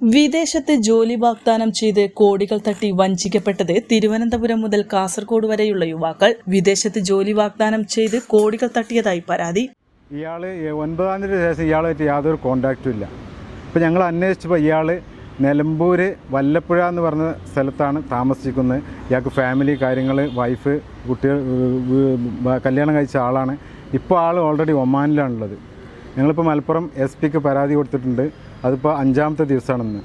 വിദേശത്ത് ജോലി വാഗ്ദാനം ചെയ്ത് കോടികൾ തട്ടി വഞ്ചിക്കപ്പെട്ടത് തിരുവനന്തപുരം മുതൽ കാസർഗോഡ് വരെയുള്ള യുവാക്കൾ. വിദേശത്ത് ജോലി വാഗ്ദാനം ചെയ്ത് കോടികൾ തട്ടിയതായി പരാതി. ഇയാൾ ഒൻപതാം തീയതി ശേഷം ഇയാളുമായിട്ട് യാതൊരു കോണ്ടാക്റ്റും ഇല്ല. ഇപ്പം ഞങ്ങൾ അന്വേഷിച്ചപ്പോൾ ഇയാൾ നിലമ്പൂർ വല്ലപ്പുഴ എന്ന് പറഞ്ഞ സ്ഥലത്താണ് താമസിക്കുന്നത്. ഇയാൾക്ക് ഫാമിലി കാര്യങ്ങൾ വൈഫ് കുട്ടികൾ കല്യാണം കഴിച്ച ആളാണ്. ഇപ്പോൾ ആൾ ഓൾറെഡി ഒമാനിലാണുള്ളത്. ഞങ്ങളിപ്പോൾ മലപ്പുറം എസ് പിക്ക് പരാതി കൊടുത്തിട്ടുണ്ട്. അതിപ്പോൾ അഞ്ചാമത്തെ ദിവസമാണെന്ന്.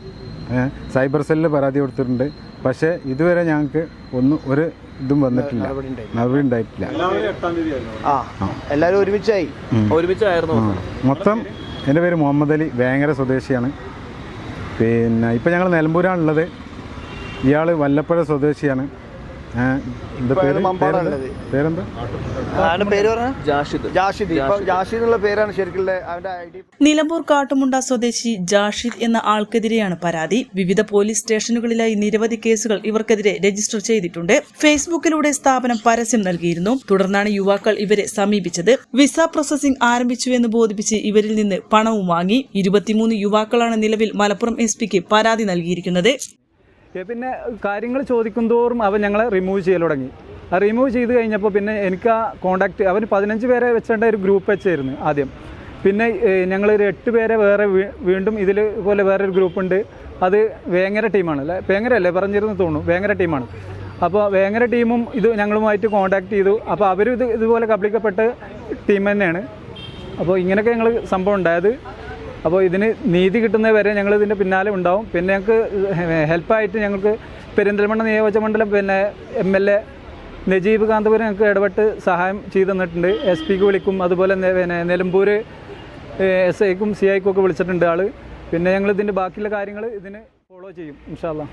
സൈബർ സെല്ലിൽ പരാതി കൊടുത്തിട്ടുണ്ട്. പക്ഷേ ഇതുവരെ ഞങ്ങൾക്ക് ഒന്നും ഒരു ഇതും വന്നിട്ടില്ല. നടപടി ഉണ്ടായിട്ടില്ല. എല്ലാവരും ഒരുമിച്ചായി. ഒരുമിച്ചായിരുന്നു. മൊത്തം എന്റെ പേര് മുഹമ്മദ് അലി വേങ്ങര സ്വദേശിയാണ്. പിന്നെ ഇപ്പം ഞങ്ങൾ നിലമ്പൂരാണുള്ളത്. ഇയാൾ വല്ലപ്പുഴ സ്വദേശിയാണ്. നിലമ്പൂർ കാട്ടുമുണ്ട സ്വദേശി ജാഷിദ് എന്ന ആൾക്കെതിരെയാണ് പരാതി. വിവിധ പോലീസ് സ്റ്റേഷനുകളിലായി നിരവധി കേസുകൾ ഇവർക്കെതിരെ രജിസ്റ്റർ ചെയ്തിട്ടുണ്ട്. ഫേസ്ബുക്കിലൂടെ സ്ഥാപനം പരസ്യം നൽകിയിരുന്നു. തുടർന്നാണ് യുവാക്കൾ ഇവരെ സമീപിച്ചത്. വിസ പ്രോസസിംഗ് ആരംഭിച്ചു എന്ന് ബോധിപ്പിച്ച് ഇവരിൽ നിന്ന് പണവും വാങ്ങി. ഇരുപത്തിമൂന്ന് യുവാക്കളാണ് നിലവിൽ മലപ്പുറം എസ് പിക്ക് പരാതി നൽകിയിരിക്കുന്നത്. പിന്നെ കാര്യങ്ങൾ ചോദിക്കും തോറും അവൻ ഞങ്ങളെ റിമൂവ് ചെയ്യൽ തുടങ്ങി. ആ റിമൂവ് ചെയ്ത് കഴിഞ്ഞപ്പോൾ പിന്നെ എനിക്ക് ആ കോണ്ടാക്ട് അവർ പതിനഞ്ച് പേരെ വെച്ചേണ്ട ഒരു ഗ്രൂപ്പ് വെച്ചായിരുന്നു ആദ്യം. പിന്നെ ഞങ്ങൾ ഒരു എട്ട് പേരെ വേറെ വീണ്ടും ഇതിൽ പോലെ വേറൊരു ഗ്രൂപ്പ് ഉണ്ട്. അത് വേങ്ങര ടീമാണ് അല്ലേ? വേങ്ങര അല്ലേ പറഞ്ഞിരുന്നു തോന്നുന്നു വേങ്ങര ടീമാണ് അപ്പോൾ വേങ്ങര ടീമും ഇത് ഞങ്ങളുമായിട്ട് കോണ്ടാക്ട് ചെയ്തു. അപ്പോൾ അവരും ഇത് ഇതുപോലെ കബളിക്കപ്പെട്ട ടീം തന്നെയാണ്. അപ്പോൾ ഇങ്ങനെയൊക്കെ ഞങ്ങൾ സംഭവം ഉണ്ടായത്. അപ്പോൾ ഇതിന് നീതി കിട്ടുന്നത് വരെ ഞങ്ങൾ ഇതിന്റെ പിന്നാലെ ഉണ്ടാവും. പിന്നെ ഞങ്ങൾക്ക് ഹെൽപ്പായിട്ട് ഞങ്ങൾക്ക് പെരിന്തൽമണ്ണ നിയോജകമണ്ഡലം പിന്നെ M L A Najeeb Kanthapuram ഞങ്ങൾക്ക് ഇടപെട്ട് സഹായം ചെയ്തു തന്നിട്ടുണ്ട്. എസ് പിക്ക് വിളിക്കും. അതുപോലെ പിന്നെ നിലമ്പൂർ എസ് ഐക്കും സി ഐക്കും ഒക്കെ വിളിച്ചിട്ടുണ്ട് ആൾ പിന്നെ ഞങ്ങൾ ഇതിന്റെ ബാക്കിയുള്ള കാര്യങ്ങൾ ഇതിന് ഫോളോ ചെയ്യും ഇൻഷാല്ലാ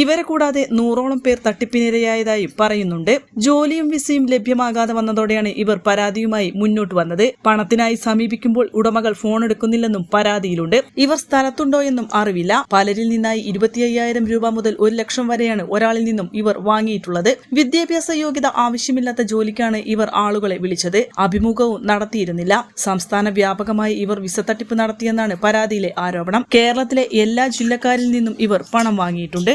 ഇവരെ കൂടാതെ നൂറോളം പേർ തട്ടിപ്പിനിരയായതായി പറയുന്നുണ്ട്. ജോലിയും വിസയും ലഭ്യമാകാതെ വന്നതോടെയാണ് ഇവർ പരാതിയുമായി മുന്നോട്ട് വന്നത്. പണത്തിനായി സമീപിക്കുമ്പോൾ ഉടമകൾ ഫോൺ എടുക്കുന്നില്ലെന്നും പരാതിയിലുണ്ട്. ഇവർ സ്ഥലത്തുണ്ടോ എന്നും അറിവില്ല. പലരിൽ നിന്നായി ഇരുപത്തി അയ്യായിരം രൂപ മുതൽ ഒരു ലക്ഷം വരെയാണ് ഒരാളിൽ നിന്നും ഇവർ വാങ്ങിയിട്ടുള്ളത്. വിദ്യാഭ്യാസ യോഗ്യത ആവശ്യമില്ലാത്ത ജോലിക്കാണ് ഇവർ ആളുകളെ വിളിച്ചത്. അഭിമുഖവും നടത്തിയിരുന്നില്ല. സംസ്ഥാന വ്യാപകമായി ഇവർ വിസ തട്ടിപ്പ് നടത്തിയെന്നാണ് പരാതിയിലെ ആരോപണം. കേരളത്തിലെ എല്ലാ ജില്ലക്കാരിൽ നിന്നും ഇവർ പണം വാങ്ങിയിട്ടുണ്ട്.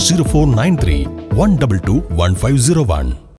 0493 122 1501.